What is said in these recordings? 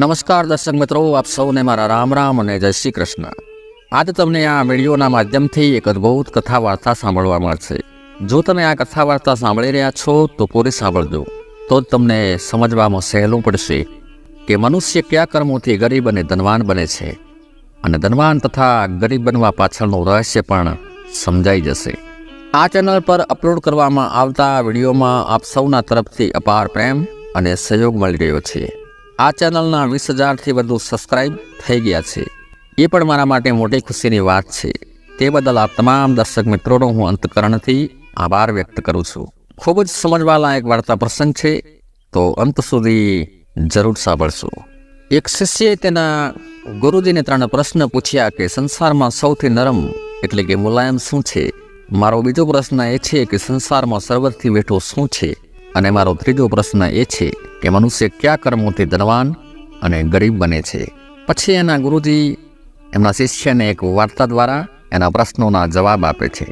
નમસ્કાર દર્શક મિત્રો, આપ સૌને મારા રામ રામ અને જય શ્રી કૃષ્ણ. આજે તમને આ વિડીયોના માધ્યમથી એક અદ્ભુત કથા વાર્તા સાંભળવા મળશે. જો તમે આ કથા વાર્તા સાંભળી રહ્યા છો, તો પૂરી સાંભળજો. તો જ તમને સમજવામાં સહેલું પડશે કે મનુષ્ય કયા કર્મોથી ગરીબ અને ધનવાન બને છે. અને ધનવાન તથા ગરીબ બનવા પાછળનું રહસ્ય પણ સમજાઈ જશે. આ ચેનલ પર અપલોડ કરવામાં આવતા વિડીયોમાં આપ સૌના તરફથી અપાર પ્રેમ અને સહયોગ મળી રહ્યો છે. આ ચેનલના વીસ હજારથી વધુ સબસ્ક્રાઈબ થઈ ગયા છે. એ પણ મારા માટે મોટી ખુશીની વાત છે. તે બદલ આ તમામ દર્શક મિત્રોનો હું અંતકરણથી આભાર વ્યક્ત કરું છું. ખૂબ જ સમજવાલાયક વાર્તા પ્રસંગ છે. તો અંત સુધી જરૂર સાંભળશો. એક શિષ્યે તેના ગુરુજીને ત્રણ પ્રશ્ન પૂછ્યા કે, સંસારમાં સૌથી નરમ એટલે કે મુલાયમ શું છે? મારો બીજો પ્રશ્ન એ છે કે, સંસારમાં સર્વથી વેઠો શું છે? અને મારો ત્રીજો પ્રશ્ન એ છે કે મનુષ્ય કયા કર્મોથી ધનવાન અને ગરીબ બને છે? પછી એના ગુરુજી એમના શિષ્યને એક વાર્તા દ્વારા એના પ્રશ્નોના જવાબ આપે છે.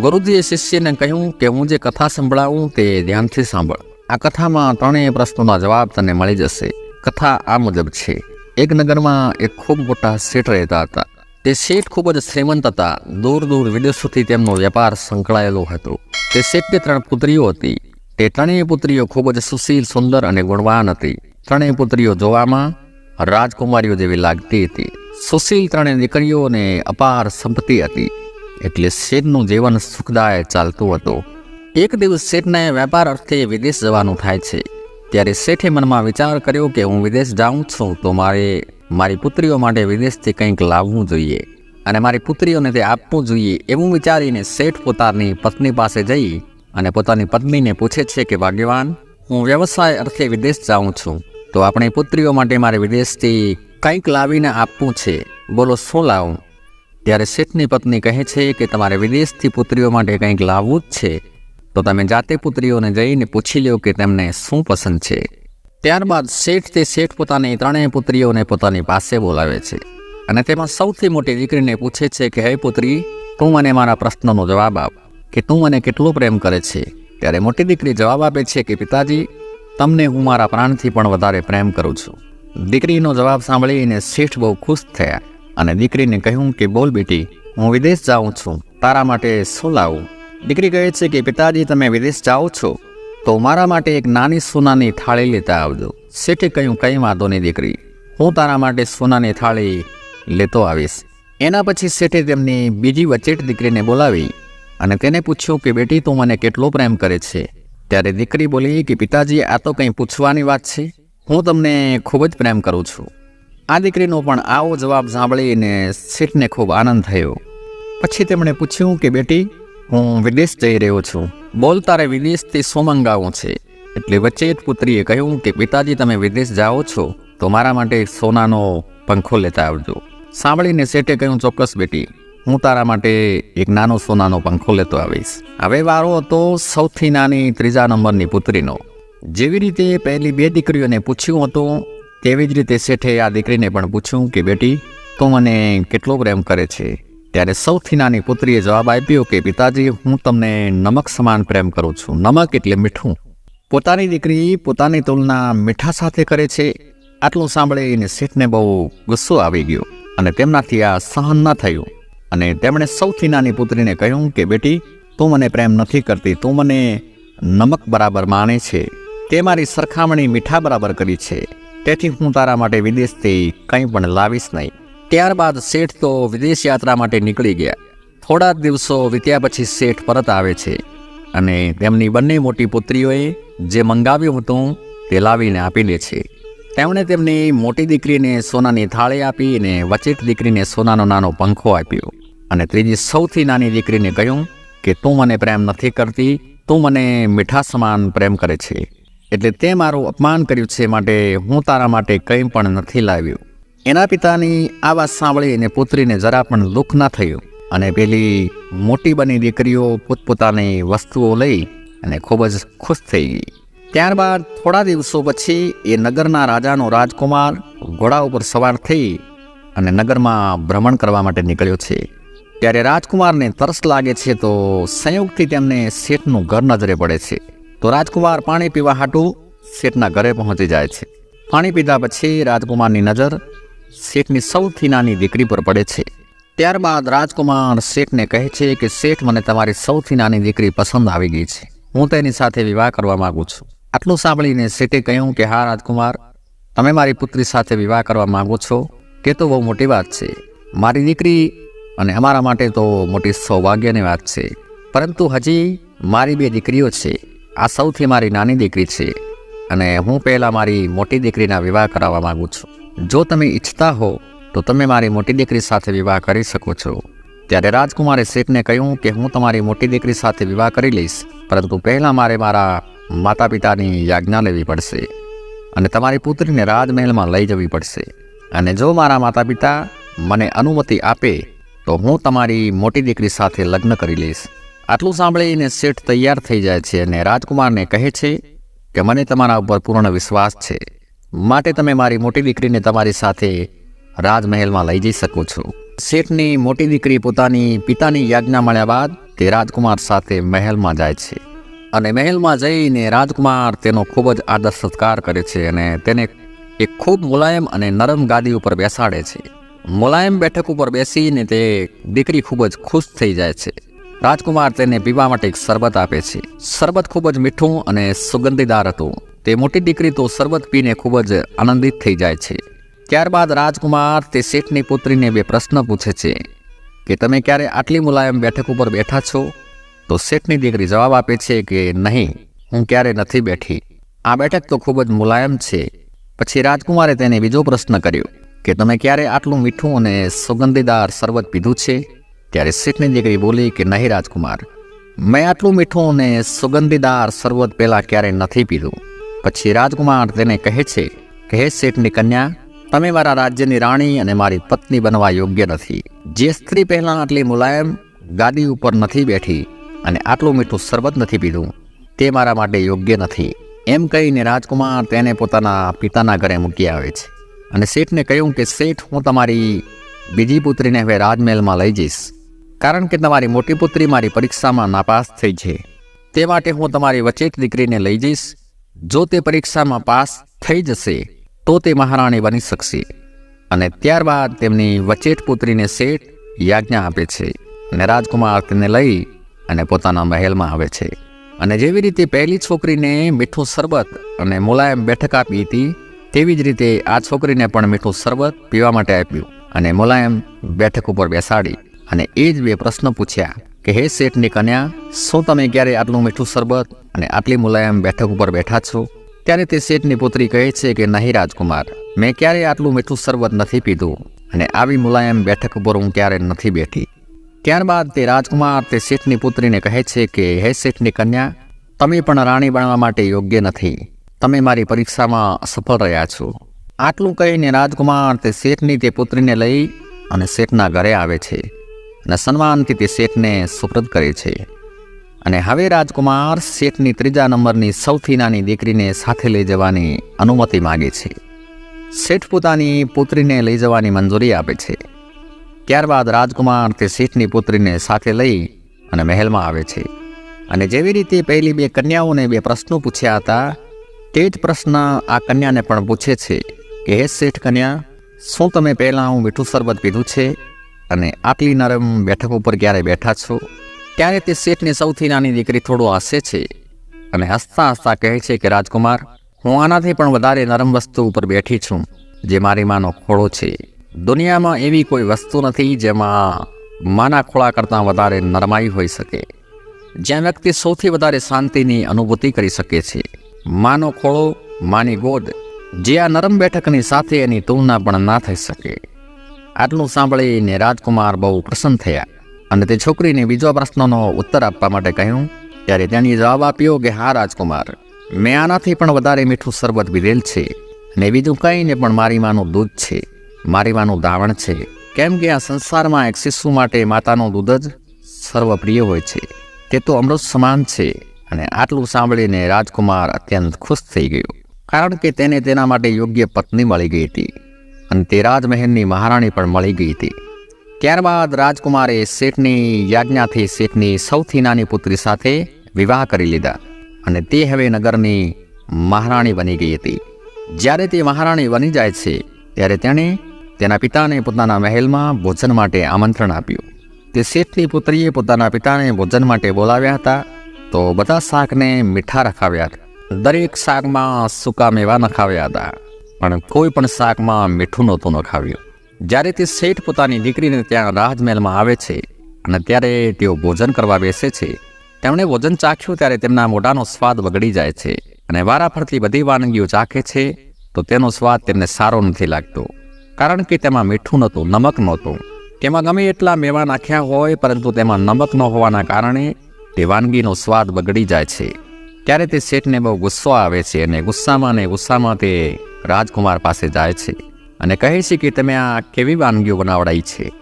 ગુરુજીએ શિષ્યને કહ્યું કે હું જે કથા સંભળાવું તે ધ્યાનથી સાંભળ. આ કથામાં ત્રણેય પ્રશ્નોના જવાબ તને મળી જશે. કથા આ મુજબ છે. એક નગરમાં એક ખૂબ મોટા શેઠ રહેતા હતા. તે શેઠ ખૂબ જ શ્રીમંત હતા. દૂર દૂર વિદેશોથી તેમનો વેપાર સંકળાયેલો હતો. તે શેઠની ત્રણ પુત્રીઓ હતી. તે ત્રણેય પુત્રીઓ ખૂબ જ સુશીલ, સુંદર અને ગુણવાન હતી. ત્રણેય પુત્રીઓ જોવામાં રાજકુમારીઓ જેવી લાગતી હતી. સુશીલ ત્રણેય દીકરીઓને અપાર સંપત્તિ હતી. એટલે શેઠનું જીવન સુખદાય ચાલતું હતું. એક દિવસ શેઠને વેપાર અર્થે વિદેશ જવાનું થાય છે. ત્યારે શેઠે મનમાં વિચાર કર્યો કે હું વિદેશ જાઉં છું, તો મારે મારી પુત્રીઓ માટે વિદેશથી કંઈક લાવવું જોઈએ અને મારી પુત્રીઓને તે આપવું જોઈએ એવું વિચારીને શેઠ પોતાની પત્ની પાસે જઈ અને પોતાની પત્નીને પૂછે છે કે, ભાગ્યવાન, હું વ્યવસાય અર્થે વિદેશ જાઉં છું, તો આપણી પુત્રીઓ માટે મારે વિદેશથી કંઈક લાવીને આપવું છે. બોલો, શું લાવું? ત્યારે શેઠની પત્ની કહે છે કે, તમારે વિદેશથી પુત્રીઓ માટે કંઈક લાવવું જ છે. તો તમે જાતે પુત્રીઓને જઈને પૂછી લો કે તેમને શું પસંદ છે. ત્યારબાદ શેઠ તે શેઠ પોતાની ત્રણેય પુત્રીઓને પોતાની પાસે બોલાવે છે અને તેમાં સૌથી મોટી દીકરીને પૂછે છે કે, હે પુત્રી, તું મને મારા પ્રશ્નનો જવાબ આપ. કે તું મને કેટલો પ્રેમ કરે છે? ત્યારે મોટી દીકરી જવાબ આપે છે કે, પિતાજી, તમને હું મારા પ્રાણથી પણ વધારે પ્રેમ કરું છું. દીકરીનો જવાબ સાંભળીને શેઠ બહુ ખુશ થયા અને દીકરીને કહ્યું કે, બોલ બેટી, હું વિદેશ જાઉં છું. તારા માટે શું લાવું? દીકરી કહે છે કે, પિતાજી, તમે વિદેશ જાઓ છો, તો મારા માટે એક નાની સોનાની થાળી લેતા આવજો. શેઠે કહ્યું, કંઈ વાંધો નહીં દીકરી. હું તારા માટે સોનાની થાળી લેતો આવીશ. એના પછી શેઠે તેમની બીજી વચેટ દીકરીને બોલાવી અને તેને પૂછ્યું કે, બેટી, તું મને કેટલો પ્રેમ કરે છે? ત્યારે દીકરી બોલી કે, પિતાજી, આ તો કંઈ પૂછવાની વાત છે. હું તમને ખૂબ જ પ્રેમ કરું છું. આ દીકરીનો પણ આવો જવાબ સાંભળીને સીટને ખૂબ આનંદ થયો. પછી તેમણે પૂછ્યું કે, બેટી, હું વિદેશ જઈ રહ્યો છું. બોલ, તારે વિદેશથી શું મંગાવું છે? એટલે વચ્ચે જ પુત્રીએ કહ્યું કે, પિતાજી, તમે વિદેશ જાઓ છો, તો મારા માટે સોનાનો પંખો લેતા આવજો. સાંભળીને શેઠે કહ્યું, ચોક્કસ, બેટી. હું તારા માટે એક નાનો સોનાનો પંખો લેતો આવીશ. હવે વારો હતો સૌથી નાની ત્રીજા નંબરની પુત્રીનો. જેવી રીતે પહેલી બે દીકરીઓને પૂછ્યું હતું, તેવી જ રીતે શેઠે આ દીકરીને પણ પૂછ્યું કે, બેટી, તું મને કેટલો પ્રેમ કરે છે? ત્યારે સૌથી નાની પુત્રીએ જવાબ આપ્યો કે, પિતાજી, હું તમને નમક સમાન પ્રેમ કરું છું. નમક એટલે મીઠું. પોતાની દીકરી પોતાની તુલના મીઠા સાથે કરે છે. આટલું સાંભળીને શેઠને બહુ ગુસ્સો આવી ગયો અને તેમનાથી આ સહન ન થયું. અને તેમણે સૌથી નાની પુત્રીને કહ્યું કે, બેટી, તું મને પ્રેમ નથી કરતી, તું મને નમક બરાબર માને છે, તે મારી સરખામણી મીઠા બરાબર કરી છે, તેથી હું તારા માટે વિદેશથી કંઈ પણ લાવીશ નહીં. ત્યારબાદ શેઠ તો વિદેશ યાત્રા માટે નીકળી ગયા. થોડા દિવસો વીત્યા પછી શેઠ પરત આવે છે અને તેમની બંને મોટી પુત્રીઓએ જે મંગાવ્યું હતું તે લાવીને આપી દે છે. તેમણે તેમની મોટી દીકરીને સોનાની થાળી આપી અને વચેટ દીકરીને સોનાનો નાનો પંખો આપ્યો. અને ત્રીજી સૌથી નાની દીકરીને કહ્યું કે, તું મને પ્રેમ નથી કરતી, તું મને મીઠા સમાન પ્રેમ કરે છે. એટલે તે મારું અપમાન કર્યું છે માટે હું તારા માટે કંઈ પણ નથી લાવ્યું. એના પિતાની આ વાત સાંભળી અને પુત્રીને જરા પણ દુઃખ ના થયું. અને પેલી મોટી બની દીકરીઓ પોતપોતાની વસ્તુઓ લઈ અને ખૂબ જ ખુશ થઈ ગઈ. ત્યારબાદ થોડા દિવસો પછી એ નગરના રાજાનો રાજકુમાર ઘોડા ઉપર સવાર થઈ અને નગરમાં ભ્રમણ કરવા માટે નીકળ્યો છે. ત્યારે રાજકુમારને તરસ લાગે છે તો સંયોગથી તેમને શેઠનું ઘર નજરે પડે છે. તો રાજકુમાર પાણી પીવા હાટું શેઠના ઘરે પહોંચી જાય છે. પાણી પીધા પછી રાજકુમારની નજર શેઠની સૌથી નાની દીકરી પર પડે છે. ત્યારબાદ રાજકુમાર શેઠને કહે છે કે શેઠ મને તમારી સૌથી નાની દીકરી પસંદ આવી ગઈ છે. હું તેની સાથે વિવાહ કરવા માગું છું. આટલું સાંભળીને શેઠે કહ્યું કે, હા, રાજકુમાર, તમે મારી પુત્રી સાથે વિવાહ કરવા માગો છો તે તો બહુ મોટી વાત છે. મારી દીકરી અને અમારા માટે તો મોટી સૌભાગ્યની વાત છે. પરંતુ હજી મારી બે દીકરીઓ છે. આ સૌથી મારી નાની દીકરી છે અને હું પહેલાં મારી મોટી દીકરીના વિવાહ કરાવવા માગું છું. જો તમે ઈચ્છતા હો તો તમે મારી મોટી દીકરી સાથે વિવાહ કરી શકો છો. ત્યારે રાજકુમારે શેઠને કહ્યું કે, હું તમારી મોટી દીકરી સાથે વિવાહ કરી લઈશ, પરંતુ પહેલાં મારે મારા માતા પિતાની યાજ્ઞા લેવી પડશે અને તમારી પુત્રીને રાજમહેલમાં લઈ જવી પડશે. અને જો મારા માતા પિતા મને અનુમતિ આપે, તો હું તમારી મોટી દીકરી સાથે લગ્ન કરી લઈશ. આટલું સાંભળીને શેઠ તૈયાર થઈ જાય છે અને રાજકુમારને કહે છે કે મને તમારા ઉપર પૂર્ણ વિશ્વાસ છે. માટે તમે મારી મોટી દીકરીને તમારી સાથે રાજમહેલમાં લઈ જઈ શકો છો. શેઠની મોટી દીકરી પોતાની પિતાની યાજ્ઞા મળ્યા બાદ તે રાજકુમાર સાથે મહેલમાં જાય છે. અને મહેલમાં જઈને રાજકુમાર તેનો ખૂબ જ આદર સત્કાર કરે છે અને તેને એક ખૂબ મુલાયમ અને નરમ ગાદી ઉપર બેસાડે છે. મુલાયમ બેઠક ઉપર બેસીને તે દીકરી ખૂબ જ ખુશ થઈ જાય છે. રાજકુમાર તેને પીવા માટે એક શરબત આપે છે. શરબત ખૂબ જ મીઠું અને સુગંધીદાર હતું. તે મોટી દીકરી તો શરબત પીને ખૂબ જ આનંદિત થઈ જાય છે. ત્યારબાદ રાજકુમાર તે શેઠની પુત્રીને બે પ્રશ્ન પૂછે છે કે, તમે ક્યારે આટલી મુલાયમ બેઠક ઉપર બેઠા છો? તો શેઠની દીકરી જવાબ આપે છે કે નહીં, હું ક્યારે નથી બેઠી. આ બેઠક તો ખૂબ જ મુલાયમ છે. પછી રાજકુમારે તેને બીજો પ્રશ્ન કર્યો કે તમે ક્યારે આટલું મીઠું અને સુગંધીદાર શરબત પીધું છે? ત્યારે શેઠની દીકરી બોલી કે નહીં રાજકુમાર, મેં આટલું મીઠું અને સુગંધીદાર શરબત પહેલાં ક્યારેય નથી પીધું. પછી રાજકુમાર તેને કહે છે કે, હે શેઠની કન્યા, તમે મારા રાજ્યની રાણી અને મારી પત્ની બનવા યોગ્ય નથી. જે સ્ત્રી પહેલાં આટલી મુલાયમ, ગાદી ઉપર નથી બેઠી અને આટલું મીઠું શરબત નથી પીધું. તે મારા માટે યોગ્ય નથી. એમ કહીને રાજકુમાર તેને પોતાના પિતાના ઘરે મૂકી આવે છે. અને શેઠને કહ્યું કે, શેઠ, હું તમારી બીજી પુત્રીને હવે રાજમહેલમાં લઈ જઈશ. કારણ કે તમારી મોટી પુત્રી મારી પરીક્ષામાં નાપાસ થઈ છે. તે માટે હું તમારી વચેટ દીકરીને લઈ જઈશ. જો તે પરીક્ષામાં પાસ થઈ જશે, તો તે મહારાણી બની શકશે. અને ત્યારબાદ તેમની વચેટ પુત્રીને શેઠ યાજ્ઞા આપે છે. અને રાજકુમાર તેને લઈ અને પોતાના મહેલમાં આવે છે. અને જેવી રીતે પહેલી છોકરીને મીઠું શરબત અને મુલાયમ બેઠક આપી હતી, તેવી જ રીતે આ છોકરીને પણ મીઠું શરબત પીવા માટે આપ્યું અને મુલાયમ બેઠક ઉપર બેસાડી અને એ જ બે પ્રશ્ન પૂછ્યા કે, હે શેઠની કન્યા, શું તમે ક્યારે આટલું મીઠું શરબત અને આટલી મુલાયમ બેઠક ઉપર બેઠા છો? ત્યારે તે શેઠની પુત્રી કહે છે કે, નહીં, રાજકુમાર, મેં ક્યારેય આટલું મીઠું શરબત નથી પીધું અને આવી મુલાયમ બેઠક ઉપર હું ક્યારે નથી બેઠી. ત્યારબાદ તે રાજકુમાર તે શેઠની પુત્રીને કહે છે કે, હે શેઠની કન્યા, તમે પણ રાણી બનવા માટે યોગ્ય નથી. તમે મારી પરીક્ષામાં સફળ રહ્યા છો. આટલું કહીને રાજકુમાર તે શેઠની તે પુત્રીને લઈ અને શેઠના ઘરે આવે છે અને સન્માનથી તે શેઠને સુપ્રત કરે છે. અને હવે રાજકુમાર શેઠની ત્રીજા નંબરની સૌથી નાની દીકરીને સાથે લઈ જવાની અનુમતિ માગે છે. શેઠ પોતાની પુત્રીને લઈ જવાની મંજૂરી આપે છે. ત્યારબાદ રાજકુમાર તે શેઠની પુત્રીને સાથે લઈ અને મહેલમાં આવે છે. અને જેવી રીતે પહેલી બે કન્યાઓને બે પ્રશ્નો પૂછ્યા હતા તે જ પ્રશ્ન આ કન્યાને પણ પૂછે છે કે, હે શેઠ કન્યા, શું તમે પહેલાં હું મીઠું શરબત પીધું છે અને આટલી નરમ બેઠક ઉપર ક્યારે બેઠા છો? ત્યારે તે શેઠની સૌથી નાની દીકરી થોડો હસે છે અને હસતા હસતા કહે છે કે, રાજકુમાર, હું આનાથી પણ વધારે નરમ વસ્તુ ઉપર બેઠી છું, જે મારી માનો ખોળો છે. દુનિયામાં એવી કોઈ વસ્તુ નથી જેમાં માના ખોળા કરતાં વધારે નરમાઈ હોઈ શકે. જ્યાં વ્યક્તિ સૌથી વધારે શાંતિની અનુભૂતિ કરી શકે છે. માનો ખોળો, માની ગોદ, જે આ નરમ બેઠકની સાથે એની તુલના પણ ના થઈ શકે. આટલું સાંભળીને રાજકુમાર બહુ પ્રસન્ન થયા અને તે છોકરીને બીજો પ્રશ્નનો ઉત્તર આપવા માટે કહ્યું, ત્યારે તેણે જવાબ આપ્યો કે, હા, રાજકુમાર, મેં આનાથી પણ વધારે મીઠું શરબત પીધેલ છે ને બીજું કંઈ ને પણ મારી માનું દૂધ છે. મારી માનું દાવણ છે. કેમ કે આ સંસારમાં એક શિશુ માટે માતાનું દૂધ જ સર્વપ્રિય હોય છે. તે તો અમૃત સમાન છે અને આટલું સાંભળીને રાજકુમાર અત્યંત ખુશ થઈ ગયો. કારણ કે તેને તેના માટે યોગ્ય પત્ની મળી ગઈ હતી અને તે રાજમહેલની મહારાણી પણ મળી ગઈ હતી. ત્યારબાદ રાજકુમારે શેઠની યાજ્ઞાથી શેઠની સૌથી નાની પુત્રી સાથે વિવાહ કરી લીધા અને તે હવે નગરની મહારાણી બની ગઈ હતી. જ્યારે તે મહારાણી બની જાય છે, ત્યારે તેણે તેના પિતાને પોતાના મહેલમાં ભોજન માટે આમંત્રણ આપ્યું. તે શેઠની પુત્રીએ પોતાના પિતાને ભોજન માટે બોલાવ્યા હતા, તો બધા શાકને મીઠા રખાવ્યા હતા. દરેક શાકમાં સૂકા મેવા નખાવ્યા હતા, પણ કોઈ પણ શાકમાં મીઠું નહોતું નખાવ્યું. જ્યારે તે શેઠ પોતાની દીકરીને ત્યાં રાજમહેલમાં આવે છે, અને ત્યારે તેઓ ભોજન કરવા બેસે છે, તેમણે ભોજન ચાખ્યું ત્યારે તેમના મોઢાનો સ્વાદ બગડી જાય છે, અને વારાફરતી બધી વાનગીઓ ચાખે છે, તો તેનો સ્વાદ તેમને સારો નથી લાગતો. કારણ કે તેમાં મીઠું નહોતું, નમક નહોતું. તેમાં ગમે એટલા મેવા નાખ્યા હોય, પરંતુ તેમાં નમક ન હોવાના કારણે તે વાનગીનો સ્વાદ બગડી જાય છે. ત્યારે તે શેઠને બહુ ગુસ્સો આવે છે અને ગુસ્સામાં ને ગુસ્સામાં તે રાજકુમાર પાસે જાય છે અને કહે છે કે, તમે આ કેવી વાનગીઓ બનાવડાઈ છે?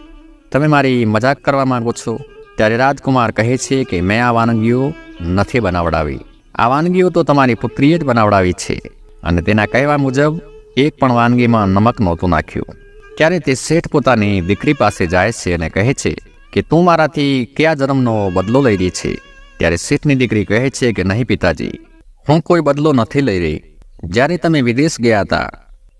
તમે મારી મજાક કરવા માંગો છો? ત્યારે રાજકુમાર કહે છે કે, મેં આ વાનગીઓ નથી બનાવડાવી. આ વાનગીઓ તો તમારી પુત્રીએ જ બનાવડાવી છે. અને તેના કહેવા મુજબ એક પણ વાનગીમાં નમક નહોતું નાખ્યું. ત્યારે તે શેઠ પોતાની દીકરી પાસે જાય છે અને કહે છે કે, તું મારાથી કયા જન્મનો બદલો લઈ રહી છે? ત્યારે શેઠની દીકરી કહે છે કે, નહીં પિતાજી, હું કોઈ બદલો નથી લઈ રહી. જ્યારે તમે વિદેશ ગયા હતા,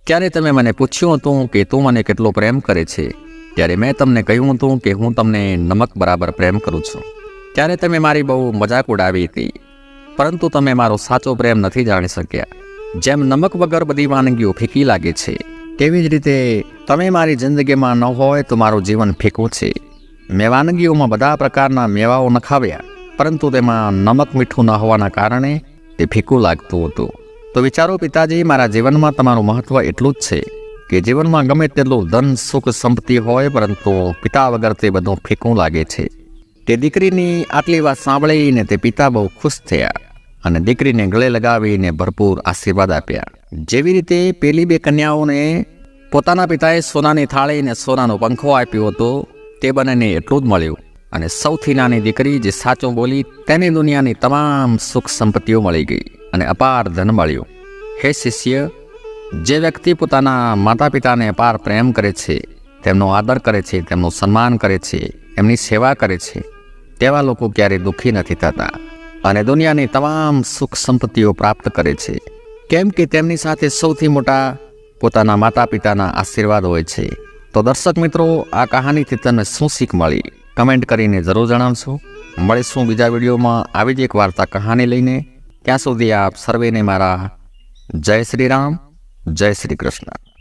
ત્યારે તમે મને પૂછ્યું હતું કે તું મને કેટલો પ્રેમ કરે છે. ત્યારે મેં તમને કહ્યું હતું કે હું તમને નમક બરાબર પ્રેમ કરું છું. ત્યારે તમે મારી બહુ મજાક ઉડાવી હતી. પરંતુ તમે મારો સાચો પ્રેમ નથી જાણી શક્યા. જેમ નમક વગર બધી વાનગીઓ ફીકી લાગે છે, તેવી જ રીતે તમે મારી જિંદગીમાં ન હોય તો મારું જીવન ફીકું છે. મેં વાનગીઓમાં બધા પ્રકારના મેવાઓ નખાવ્યા, પરંતુ તેમાં નમક મીઠું ન હોવાના કારણે તે ફીકું લાગતું હતું. તો વિચારો પિતાજી, મારા જીવનમાં તમારું મહત્ત્વ એટલું જ છે કે જીવનમાં ગમે તેટલું ધન, સુખ, સંપત્તિ હોય, પરંતુ પિતા વગર તે બધું ફીકું લાગે છે. તે દીકરીની આટલી વાત સાંભળીને તે પિતા બહુ ખુશ થયા. અને દીકરીને ગળે લગાવીને ભરપૂર આશીર્વાદ આપ્યા. જેવી રીતે પેલી બે કન્યાઓને પોતાના પિતાએ સોનાની થાળીને સોનાનો પંખો આપ્યો હતો, તે બંનેને એટલું જ મળ્યું. અને સૌથી નાની દીકરી જે સાચું બોલી તેને દુનિયાની તમામ સુખ સંપત્તિઓ મળી ગઈ અને અપાર ધન મળ્યું. હે શિષ્ય, જે વ્યક્તિ પોતાના માતા પિતાને અપાર પ્રેમ કરે છે, તેમનો આદર કરે છે, તેમનું સન્માન કરે છે, એમની સેવા કરે છે, તેવા લોકો ક્યારેય દુઃખી નથી થતા. અને દુનિયાની તમામ સુખ સંપત્તિઓ પ્રાપ્ત કરે છે. કેમ કે તેમની સાથે સૌથી મોટા પોતાના માતા પિતાના આશીર્વાદ હોય છે. તો દર્શક મિત્રો, આ કહાનીથી તમને શું શીખ મળી? કમેન્ટ કરીને જરૂર જણાવશો. મળીશું બીજા વિડીયોમાં આવી જ એક વાર્તા કહાની લઈને. ત્યાં સુધી આપ સર્વેને મારા જય શ્રી રામ, જય શ્રી કૃષ્ણ.